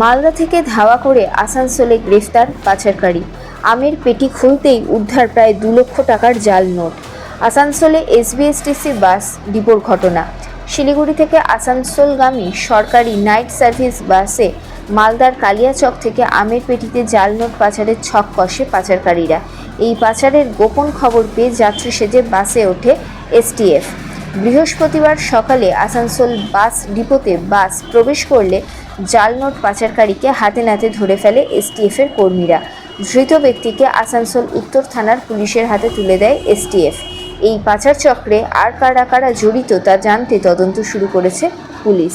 মালদা থেকে ধাওয়া করে আসানসোলে গ্রেফতার পাচারকারী। আমের পেটি খুলতেই উদ্ধার প্রায় দু লক্ষ টাকার জাল নোট। আসানসোলে এসবিএসটিসি বাস ডিপোর ঘটনা। শিলিগুড়ি থেকে আসানসোলগামী সরকারি নাইট সার্ভিস বাসে মালদার কালিয়াচক থেকে আমের পেটিতে জাল নোট পাচারের ছক কষে পাচারকারীরা। এই পাচারের গোপন খবর পেয়ে যাত্রী সেজে বাসে ওঠে এসটিএফ। বৃহস্পতিবার সকালে আসানসোল বাস ডিপোতে বাস প্রবেশ করলে জাল নোট পাচারকারীকে হাতে নাতে ধরে ফেলে এসটিএফের কর্মীরা। ধৃত ব্যক্তিকে আসানসোল উত্তর থানার পুলিশের হাতে তুলে দেয় এসটিএফ। এই পাচার চক্রে আর কারা কারা জড়িত তা জানতে তদন্ত শুরু করেছে পুলিশ।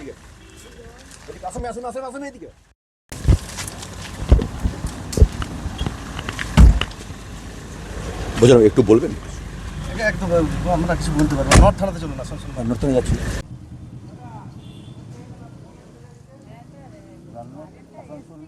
এদিকে। এদিকে এদিকে। বোঝানো একটু বলবেন? এটা একদম আমরা কিছু বলতে পারব না। নর্থ থানাতে চলুন আসানসোল নর্থনে যাচ্ছি। আসানসোল